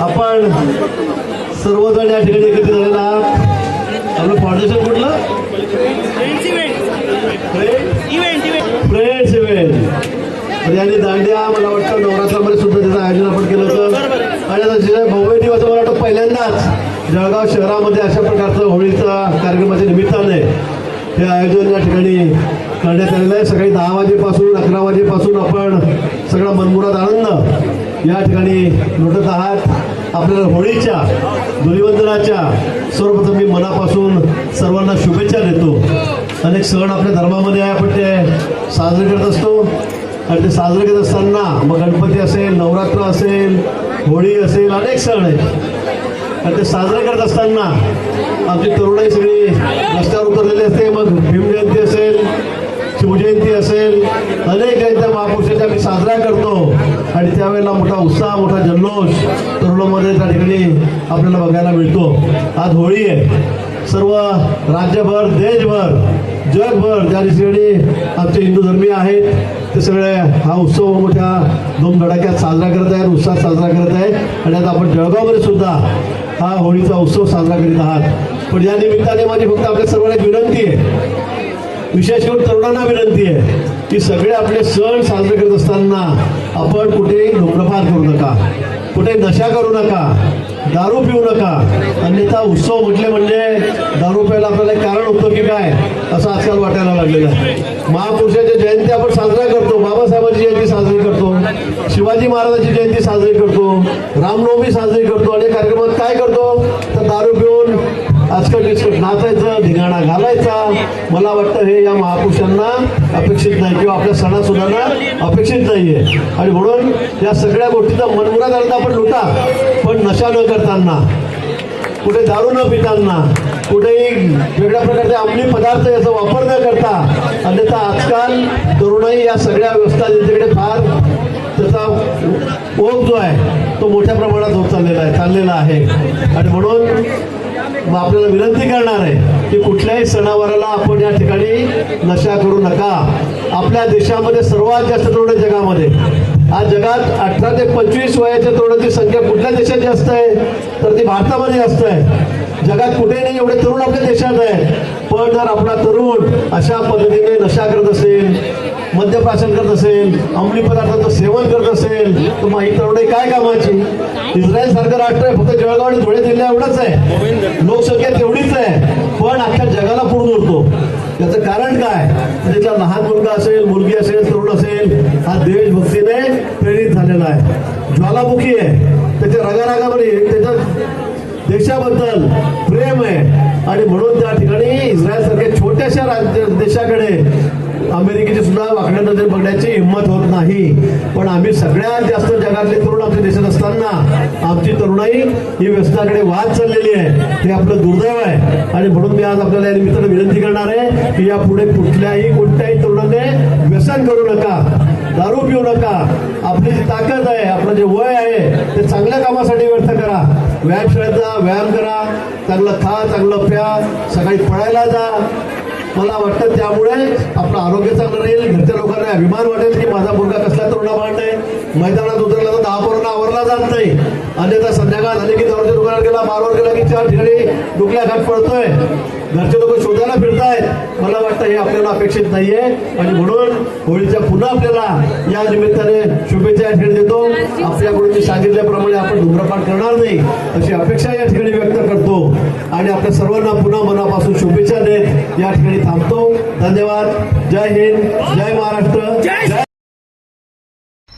आपण सर्वजण या ठिकाणी एकत्रित झालेला आहात. आपलं फाउंडेशन कुठलं? फ्रेंड्स इव्हेंट तर यांनी दांडिया मला वाटतं नवरात्रामध्ये सुद्धा त्याचं आयोजन आपण केलं होतं. आणि आता भव्य दिवस मला वाटतं पहिल्यांदाच जळगाव शहरामध्ये अशा प्रकारचं होळीचा कार्यक्रमाच्या निमित्ताने हे आयोजन या ठिकाणी करण्यात आलेलं आहे. सकाळी दहा वाजेपासून अकरा वाजेपासून आपण सगळा मनमुराद आनंद या ठिकाणी लुटत आहात. आपल्याला होळीच्या धुलिवंदनाच्या सर्वप्रथम मी मनापासून सर्वांना शुभेच्छा देतो. अनेक सण आपल्या धर्मामध्ये आहे. आपण ते साजरे करत असतो. आणि ते साजरे करत असताना मग गणपती असेल नवरात्र असेल होळी असेल अनेक सण आहेत. आणि ते साजरे करत असताना आमची तरुणाई सगळी रस्त्यावर उतरलेली असते. मग भीमजयंती असेल शिवजयंती असेल अनेक जयंत्या महापुरुषांच्या. आम्ही साजरा करतो. आणि त्यावेळेला मोठा उत्साह मोठा जल्लोष तरुणामध्ये त्या ठिकाणी आपल्याला बघायला मिळतो. आज होळी आहे. सर्व राज्यभर देशभर जगभर ज्या ठिकाणी आमचे हिंदू धर्मीय आहेत. ते सगळे हा उत्सव मोठ्या दोन धडाक्यात साजरा करत आहेत उत्साहात साजरा करत आहेत. आणि आता आपण जळगावमध्ये सुद्धा हा होळीचा उत्सव साजरा करीत आहात. पण या निमित्ताने माझी फक्त आपल्या सर्वांना विनंती आहे. विशेष करून तरुणांना विनंती आहे की सगळे आपले सण साजरे करत असताना आपण कुठे धूम्रपान करू नका कुठे नशा करू नका दारू पिऊ नका. अन्यथा उत्सव म्हटले म्हणजे दारू प्यायला आपल्याला एक कारण होतं की काय असं आजकाल वाटायला लागलेलं आहे. महापुरुषाची जयंती आपण साजरा करतो बाबासाहेबांची जयंती साजरी करतो शिवाजी महाराजांची जयंती साजरी करतो रामनवमी साजरी करतो आणि कार्यक्रमात काय करतो? आजकाल नाचायचं धिंगाणा घालायचा. मला वाटतं हे या महापुरुषांना अपेक्षित नाही किंवा आपल्या सणासुदांना अपेक्षित नाही आहे आणि म्हणून या सगळ्या गोष्टीचा मनमुरा करता आपण लुटा. पण नशा न करताना कुठे दारू न पिताना कुठेही वेगळ्या प्रकारचे अंमली पदार्थ याचा वापर न करता अन्यथा आजकाल तरुणाई या सगळ्या व्यवस्था त्यांच्याकडे फार त्याचा ओघ जो आहे तो मोठ्या प्रमाणात होत चाललेला आहे चाललेला आहे. आणि म्हणून मग आपल्याला विनंती करणार आहे की कुठल्याही सणावाराला आपण या ठिकाणी नशा करू नका. आपल्या देशामध्ये सर्वात जास्त तरुण आहे जगामध्ये. आज जगात अठरा ते पंचवीस वयाच्या तरुणांची संख्या कुठल्या देशात जास्त आहे? तर ती भारतामध्ये जास्त आहे. जगात कुठे नाही एवढे तरुण आपल्या देशात आहे पण जर आपला तरुण अशा पद्धतीने नशा करत असेल मद्यप्राशन करत असेल अंमली पदार्थांचं सेवन करत असेल तर माहीत ही काय कामाची? इस्रायल सारखं राष्ट्र आहे फक्त जळगाव आणि धुळे जिल्हा एवढंच आहे. लोकसंख्या तेवढीच आहे पण अख्ख्या जगाला पुढून उरतो याचं कारण काय? त्याचा लहान मुलगा असेल मुलगी असेल तरुण असेल हा देशभक्तीने प्रेरित झालेला आहे. ज्वालामुखी आहे. त्याच्या रगारागामध्ये त्याच्या देशाबद्दल प्रेम आहे. आणि म्हणून त्या ठिकाणी इस्रायल सारख्या छोट्याशा राज्य देशाकडे अमेरिकेची सुद्धा वाकड्या नजर बघण्याची हिंमत होत नाही. पण आम्ही सगळ्यात जास्त जगातले तरुण आमच्या देशात असताना आमची तरुणाई ही व्यसनाकडे वाद चाललेली आहे. हे आपलं दुर्दैव आहे. आणि म्हणून मी आज आपल्याला या निमित्तानं विनंती करणार आहे की यापुढे कुठल्याही कोणत्याही तरुणाने व्यसन करू नका दारू पिऊ नका. आपली जी ताकद आहे आपलं जे वय आहे ते चांगल्या कामासाठी व्यर्थ करा. व्यायामशाळेचा व्यायाम करा. चांगलं खा चांगलं प्या. सकाळी पळायला जा. मला वाटतं त्यामुळे आरोग्य चांगलं राहील घरच्या लोकांना अभिमान वाटेल की माझा मुलगा कसला तरुणा भांड आहे मैदानात उतरला तर दहा पोरांना आवरला जात नाही. अन्यथा संध्याकाळ झाली की दुकानात गेला बारवर गेला की चार ठिकाणी डुकल्या घाट पडतोय. घरचे लोक शोधायला फिरतायत. मला वाटतं हे आपल्याला अपेक्षित नाहीये. आणि म्हणून होळीच्या पुन्हा आपल्याला या निमित्ताने शुभेच्छा या ठिकाणी देतो. आपल्याकडून सांगितल्याप्रमाणे आपण धूम्रपान करणार नाही अशी अपेक्षा या ठिकाणी व्यक्त करतो. आणि आपल्या सर्वांना पुन्हा मनापासून शुभेच्छा देत या ठिकाणी थांबतो. धन्यवाद. जय हिंद. जय महाराष्ट्र. जय